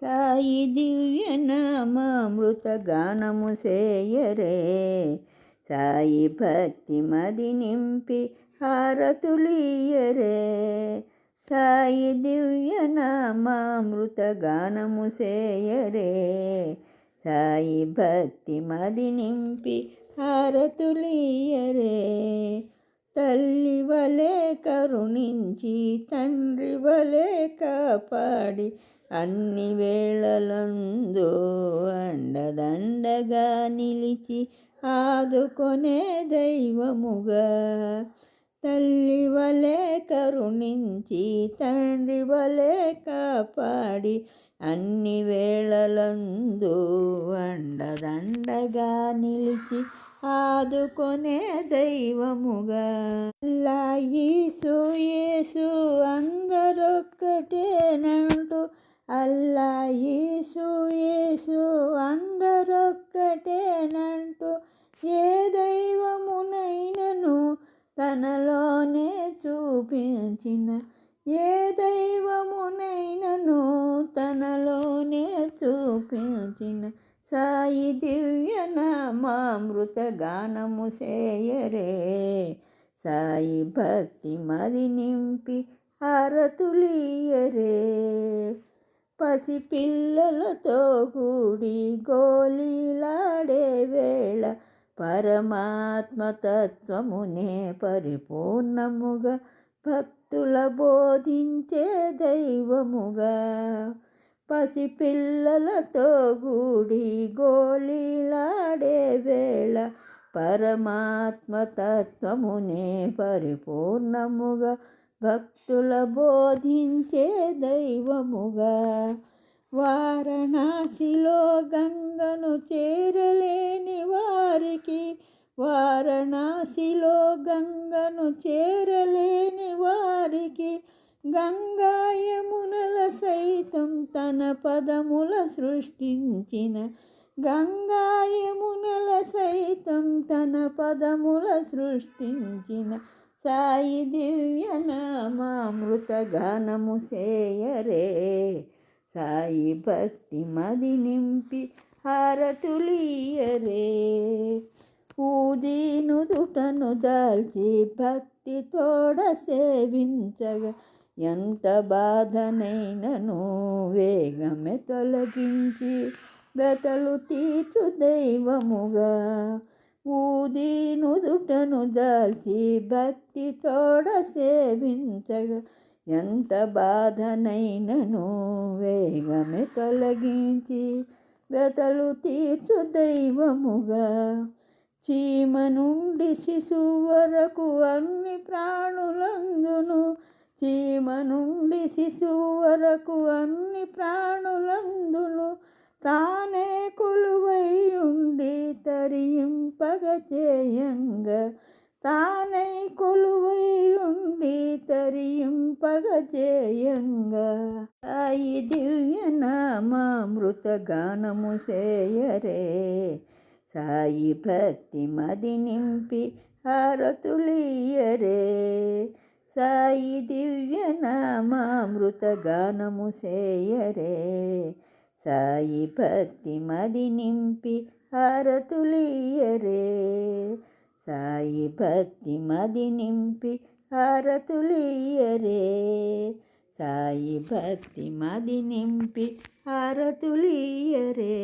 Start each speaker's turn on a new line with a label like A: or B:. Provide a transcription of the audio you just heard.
A: సాయి దివ్య నామామృత గానము సేయరే. సాయి భక్తి మది నింపి హారతులీయరే సాయి దివ్య నామామృత గానము సేయరే. సాయి భక్తి మది నింపి హారతులీయరే తల్లి వలే కరుణించి తండ్రి వలే కాపాడి అన్ని వేళలందు అండదండగా నిలిచి ఆదుకొనే దైవముగా. తల్లి వలె కరుణించి తండ్రి వలె కాపాడి అన్ని వేళలందు అండదండగా నిలిచి ఆదుకొనే దైవముగా. లాయీసు యేసు అందరొక్కటేనంటూ అల్లా యేసు యేసు అందరొక్కటేనంటూ ఏ దైవమునైనను తనలోనే చూపించిన. ఏ దైవమునైనను తనలోనే చూపించిన. సాయి దివ్య నామామృత గానము సేయరే. సాయి భక్తి మది నింపి హారతులీయరే పసిపిల్లలతో కూడి గోలీలాడే వేళ పరమాత్మ తత్వమునే పరిపూర్ణముగా భక్తుల బోధించే దైవముగా. పసిపిల్లలతో గూడి గోళీలాడే వేళ పరమాత్మ తత్వమునే పరిపూర్ణముగా భక్తుల బోధించే దైవముగా వారణాసిలో గంగను చేరలేని వారికి వారణాసిలో గంగను చేరలేని వారికి గంగాయమునల సైతం తన పదముల సృష్టించిన గంగాయమునల సైతం తన పదముల సృష్టించిన సాయి దివ్య నామామృత గానము సేయరే. సాయి భక్తి మది నింపి హారతులీయరే. ఊదీను దుటను దాల్చి భక్తి తోడ సేవించగా. ఎంత బాధనైనను వేగమే తొలగించి బెతలు తీచు దైవముగా. ఊది నుదుటను దాల్చి భక్తి తోడ సేవించగా. ఎంత బాధనైనను వేగమే తొలగించి వెతలు తీర్చు దైవముగా. చీమ నుండి శిశువు వరకు అన్ని ప్రాణులందును. చీమ నుండి శిశువు వరకు అన్ని ప్రాణులందును. తానే కొలువై ఉండి తరింపగ చేయంగా తానై కొలువై ఉండి తరింపగ చేయంగా సాయి దివ్య నామామృత గానము చేయరే సాయి భక్తి మది నింపి హారతులియరే సాయి దివ్య నామామృత గానము చేయరే సాయి భక్తి మది నింపి హారతులియరే సాయి భక్తి మది నింపి హారతులియరే సాయి భక్తి మది నింపి హారతులియరే